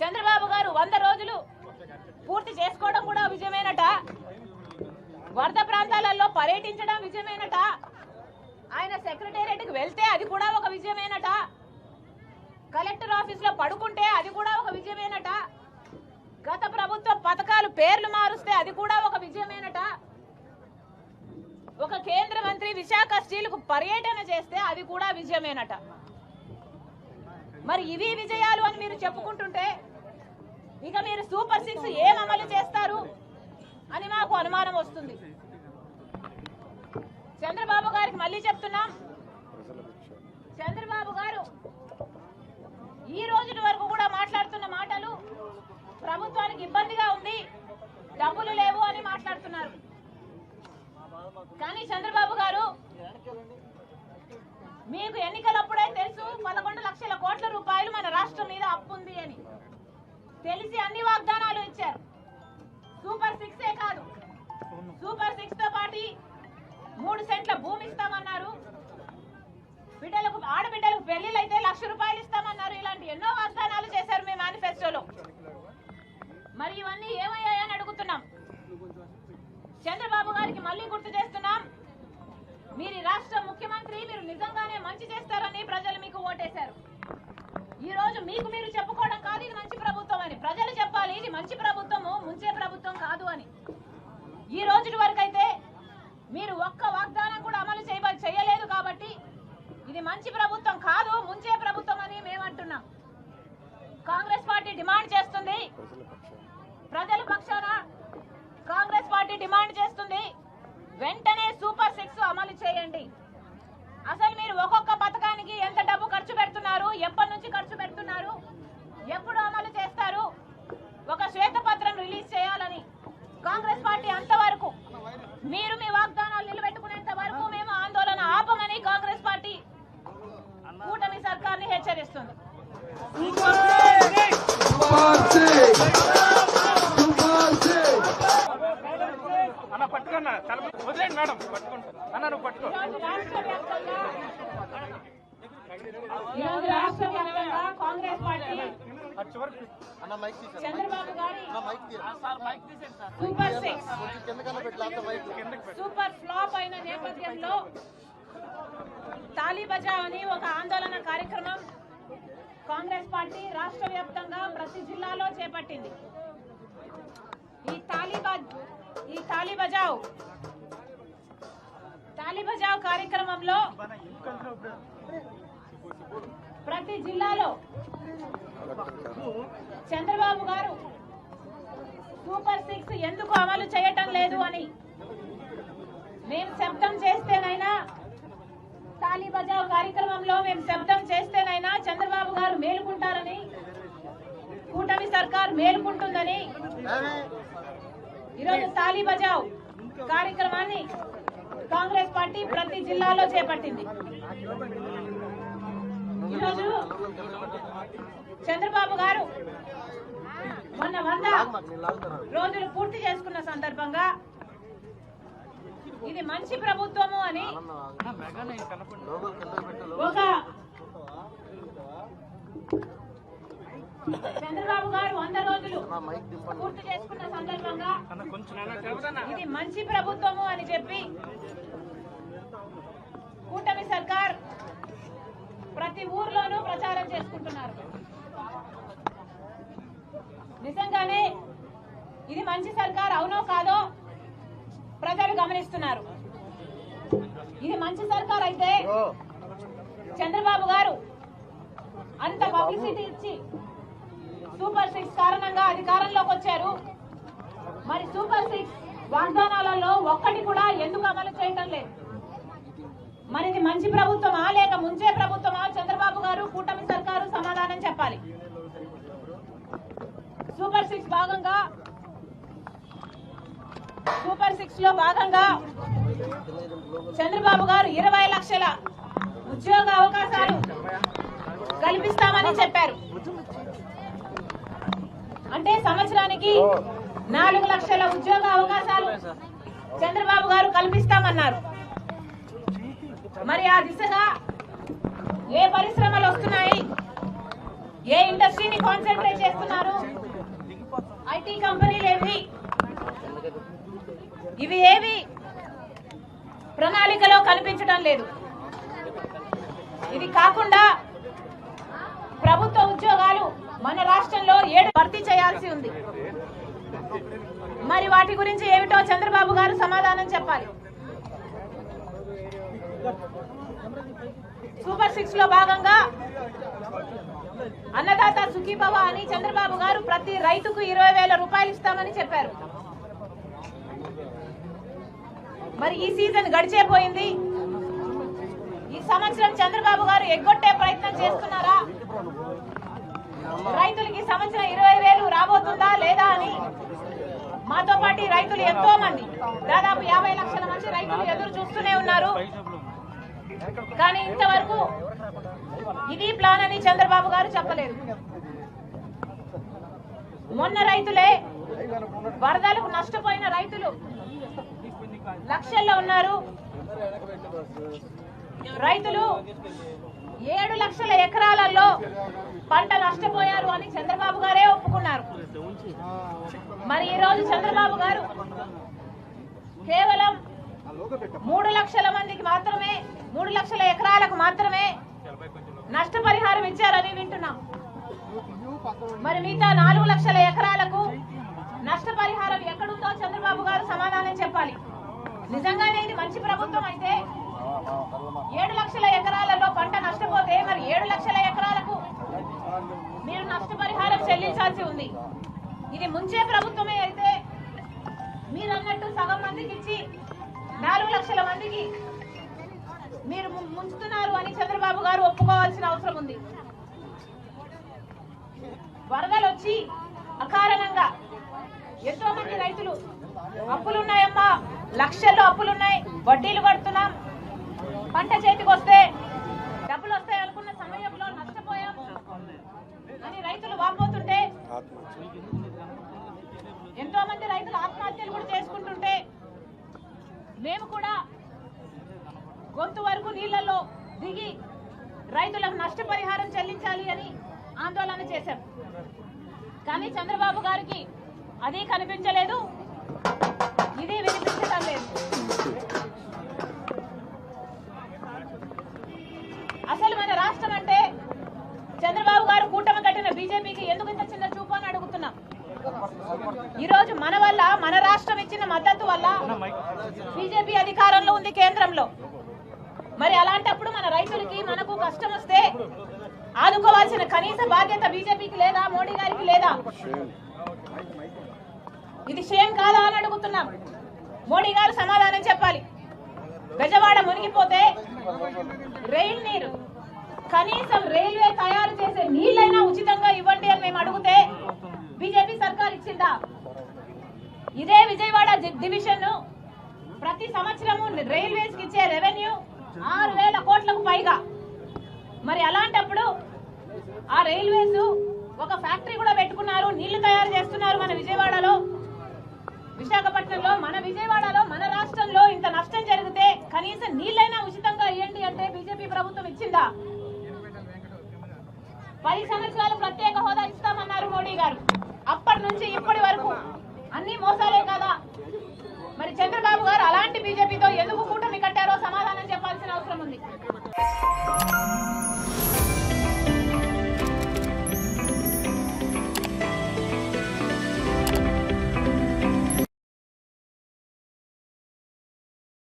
చంద్రబాబు గారు వంద రోజులు పూర్తి చేసుకోవడం కూడా విజయమేనట. వరద ప్రాంతాలలో పర్యటించడం విజయమేనట. ఆయన సెక్రటేరియట్కి వెళ్తే అది కూడా ఒక విజయమేనట. కలెక్టర్ ఆఫీస్లో పడుకుంటే అది కూడా ఒక విజయమేనట. గత ప్రభుత్వ పథకాలు పేర్లు మారుస్తే అది కూడా ఒక విజయమేనట. ఒక కేంద్ర మంత్రి విశాఖ స్టీల్కు పర్యటన చేస్తే అది కూడా విజయమేనట. మరి ఇవి విజయాలు అని మీరు చెప్పుకుంటుంటే ఇక మీరు సూపర్ సిక్స్ ఏం అమలు చేస్తారు అని మాకు అనుమానం వస్తుంది. చంద్రబాబు గారికి మళ్ళీ చెప్తున్నాం. చంద్రబాబు గారు ఈ రోజు వరకు కూడా మాట్లాడుతున్న మాటలు ప్రభుత్వానికి ఇబ్బందిగా ఉంది డబ్బులు లేవు అని మాట్లాడుతున్నారు. కానీ చంద్రబాబు గారు మీకు ఎన్నికలప్పుడు కోట్ల రూపాయలు మన రాష్ట్రం మీద అప్పు ఉంది అని. తెలిసి అన్ని వాగ్దానాలు ఇచ్చారు. సూపర్ సిక్స్ ఏ కాదు. సూపర్ సిక్స్తో పాటు మూడు సెంట్ల భూమి ఇస్తామన్నారు. బిడ్డలకు ఆడబిడ్డలకు పెళ్ళిళ్ళు అయితే లక్ష రూపాయలు ఇస్తామన్నారు. ఇలాంటి ఎన్నో వాగ్దానాలు చేశారు మీ మేనిఫెస్టోలో. మరి ఇవన్నీ ఏమయ్యాయని అడుగుతున్నాం. చంద్రబాబు గారికి మళ్ళీ గుర్తు చేస్తున్నాం. మీరు రాష్ట్ర ముఖ్యమంత్రి మీరు నిజంగా ఈ రోజు మీకు మీరు చెప్పుకోవడం కాదు ఇది మంచి ప్రభుత్వం అని. ప్రజలు చెప్పాలి ఇది మంచి ప్రభుత్వము ముంచే ప్రభుత్వం కాదు అని. ఈ రోజు వరకు అయితే మీరు ఒక్క వాగ్దానం కూడా అమలు చేయ చేయలేదు కాబట్టి ఇది మంచి ప్రభుత్వం కాదు ముంచే ప్రభుత్వం అని మేము అంటున్నాం కాంగ్రెస్ పార్టీ డిమాండ్ చేస్తుంది. ప్రజల పక్షాన కాంగ్రెస్ పార్టీ డిమాండ్ చేస్తుంది. వెంటనే సూపర్ సిక్స్ అమలు చేయండి అసలు మీరు ఒక్కొక్క పథకానికి ఎంత డబ్బు ఖర్చు పెడుతున్నారు? ఎప్పటి నుంచి ఖర్చు పెడుతున్నారు? ఎప్పుడు అమలు చేస్తారు? ఒక శ్వేతపత్రం రిలీజ్ చేయాలని కాంగ్రెస్ పార్టీ అంతవరకు మీరు మీ వాగ్దానాలు నిలబెట్టుకునేంత వరకు మేము ఆందోళన ఆపమని కాంగ్రెస్ పార్టీ కూటమి సర్కార్ని హెచ్చరిస్తుంది. అన్న పట్టుకున్నా తల వదిలేండి మేడం పట్టుకుంటా అన్న నువ్వు పట్టుకో. ఈరోజు రాష్ట్ర వ్యాప్తంగా కాంగ్రెస్ పార్టీ చంద్రబాబు గారి సూపర్ సిక్స్. ఫ్లాప్ అయిన నేపథ్యంలో తాలీ అని ఒక ఆందోళన కార్యక్రమం కాంగ్రెస్ పార్టీ రాష్ట్ర వ్యాప్తంగా ప్రతి జిల్లాలో చేపట్టింది. ఈ తాలిబా ఈ తాలి బజావ్ తాలి బజావ్ కార్యక్రమంలో ప్రతి జిల్లాలో చంద్రబాబు గారు సూపర్ సిక్స్ ఎందుకు అమలు చేయటం లేదు అని మేము శబ్దం చేస్తేనైనా తాలీ బజావ్ కార్యక్రమంలో మేము శబ్దం చేస్తేనైనా చంద్రబాబు గారు మేలుకుంటారని కూటమి సర్కార్ మేలుకుంటుందని ఈరోజు తాలీ బజావ్ కార్యక్రమాన్ని కాంగ్రెస్ పార్టీ ప్రతి జిల్లాలో చేపట్టింది. ఈరోజు చంద్రబాబు గారు మొన్న వంద రోజులు పూర్తి చేసుకున్న సందర్భంగా ఇది మంచి ప్రభుత్వము అని ఒక చంద్రబాబు గారు వంద రోజులు పూర్తి చేసుకున్న సందర్భంగా ఇది మంచి ప్రభుత్వము అని చెప్పి కూటమి సర్కార్ ప్రతి ఊర్లోనూ ప్రచారం చేసుకుంటున్నారు. నిజంగానే ఇది మంచి సర్కార్ అవునో కాదో ప్రజలు గమనిస్తున్నారు. ఇది మంచి సర్కార్ అయితే చంద్రబాబు గారు అంత పబ్లిసిటీ ఇచ్చి సూపర్ సిక్స్ కారణంగా అధికారంలోకి వచ్చారు. మరి సూపర్ సిక్స్ వాగ్దానాలలో ఒక్కటి కూడా ఎందుకు అమలు చేయటం లేదు? మరిది మంచి ప్రభుత్వమా? లేక ముంచే ప్రభుత్వమా? చంద్రబాబు గారు కూటమి సర్కారు సమాధానం చెప్పాలి. సూపర్ సిక్స్ భాగంగా సూపర్ సిక్స్లో భాగంగా చంద్రబాబు గారు ఇరవై లక్షల ఉద్యోగ అవకాశాలు కల్పిస్తామని చెప్పారు. అంటే సంవత్సరానికి నాలుగు లక్షల ఉద్యోగ అవకాశాలు చంద్రబాబు గారు కల్పిస్తామన్నారు. మరి ఆ దిశగా ఏ పరిశ్రమలు వస్తున్నాయి? ఏ ఇండస్ట్రీని కాన్సన్ట్రేట్ చేస్తున్నారు? ఐటీ కంపెనీలు ఏవి? ఇవి ఏవి? ప్రణాళికలో కనిపించడం లేదు. ఇది కాకుండా ప్రభుత్వ ఉద్యోగాలు మన రాష్ట్రంలో ఏడు భర్తీ చేయాల్సి ఉంది. మరి వాటి గురించి ఏమిటో చంద్రబాబు గారు సమాధానం చెప్పాలి. సూపర్ సిక్స్లో భాగంగా అన్నదాత సుఖీభవ అని చంద్రబాబు గారు ప్రతి రైతుకు ఇరవై వేల రూపాయలు ఇస్తామని చెప్పారు. మరి ఈ సీజన్ గడిచే పోయింది. ఈ సంవత్సరం చంద్రబాబు గారు ఎగ్గొట్టే ప్రయత్నం చేస్తున్నారా? రైతులకి ఈ సంవత్సరం ఇరవై వేలు రాబోతుందా లేదా అని మాతో పాటు రైతులు ఎంతో మంది దాదాపు యాభై లక్షల మంది రైతులు ఎదురు చూస్తూనే ఉన్నారు. కానీ ఇంతవరకు ఇది ప్లాన్ అని చంద్రబాబు గారు చెప్పలేదు. మొన్న రైతులే వరదలకు నష్టపోయిన రైతులు లక్షల్లో ఉన్నారు. రైతులు ఏడు లక్షల ఎకరాలలో పంట నష్టపోయారు అని చంద్రబాబు గారే ఒప్పుకున్నారు. మరి ఈ రోజు చంద్రబాబు గారు కేవలం మూడు లక్షల మందికి మాత్రమే మూడు లక్షల ఎకరాలకు మాత్రమే నష్టపరిహారం ఇచ్చారని వింటున్నాం. మరి మిగతా నాలుగు లక్షల ఎకరాలకు నష్టపరిహారం ఎక్కడుందో చంద్రబాబు గారు సమాధానం చెప్పాలి. నిజంగానే ఇది మంచి ప్రభుత్వం అయితే ఏడు లక్షల ఎకరాలలో పంట నష్టపోతే మరి ఏడు లక్షల ఎకరాలకు మీరు నష్టపరిహారం చెల్లించాల్సి ఉంది. ఇది ముంచే ప్రభుత్వమే అయితే మీరు అన్నట్టు సగం మందికి ఇచ్చి నాలుగు లక్షల మందికి మీరు ముంచుతున్నారు అని చంద్రబాబు గారు ఒప్పుకోవాల్సిన అవసరం ఉంది. వరదలు వచ్చి అకారణంగా ఎంతో మంది రైతులు అప్పులున్నాయమ్మా లక్షల్లో అప్పులున్నాయి వడ్డీలు కడుతున్నాం. పంట చేతికి వస్తే డబ్బులు వస్తాయి అనుకున్న సమయంలో నష్టపోయాం. అని రైతులు వాపోతుంటే ఎంతో మంది రైతులు ఆత్మహత్యలు కూడా చేసుకుంటుంటే మేము కూడా గొంతు వరకు నీళ్ళలో దిగి రైతులకు నష్టపరిహారం చెల్లించాలి అని ఆందోళన చేశాం. కానీ చంద్రబాబు గారికి అది కనిపించలేదు ఇది వినిపించడం లేదు. అసలు మన రాష్ట్రం అంటే చంద్రబాబు గారు కూటమి కట్టిన బీజేపీకి ఎందుకు ఇంత చిన్న చూపు అని అడుగుతున్నాం. ఈరోజు మన వల్ల మన రాష్ట్రం ఇచ్చిన మద్దతు వల్ల బీజేపీ అధికారంలో ఉంది కేంద్రంలో. మరి అలాంటప్పుడు మన రైతులకి మనకు కష్టం వస్తే ఆదుకోవాల్సిన కనీస బాధ్యత బీజేపీకి లేదా మోడీ గారికి లేదా? ఇది షేమ్ కాదా అని అడుగుతున్నాం. మోడీ గారు సమాధానం చెప్పాలి. గజవాడ మునిగిపోతే రైల్ నీరు కనీసం రైల్వే తయారు చేసే నీళ్ళైనా ఉచితంగా ఇవ్వండి అని మేము అడిగితే బీజేపీ సర్కార్ ఇచ్చిందా? ఇదే విజయవాడ డివిజన్ ప్రతి సంవత్సరము రైల్వేస్కి ఇచ్చే రెవెన్యూ ఆరు వేల కోట్లకు పైగా. మరి అలాంటప్పుడు ఆ రైల్వేస్ ఒక ఫ్యాక్టరీ కూడా పెట్టుకున్నారు నీళ్ళు తయారు చేస్తున్నారు మన విజయవాడలో. విశాఖపట్నంలో మన విజయవాడలో మన రాష్ట్రంలో ఇంత నష్టం జరిగితే కనీసం నీళ్ళైనా ఉచితంగా ఇవ్వండి అంటే బీజేపీ ప్రభుత్వం ఇచ్చిందా? పది సంవత్సరాలు ప్రత్యేక హోదా ఇస్తామన్నారు మోడీ గారు. అప్పటి నుంచి ఇప్పటి వరకు అన్ని మోసాలే కదా. Mama McMahon.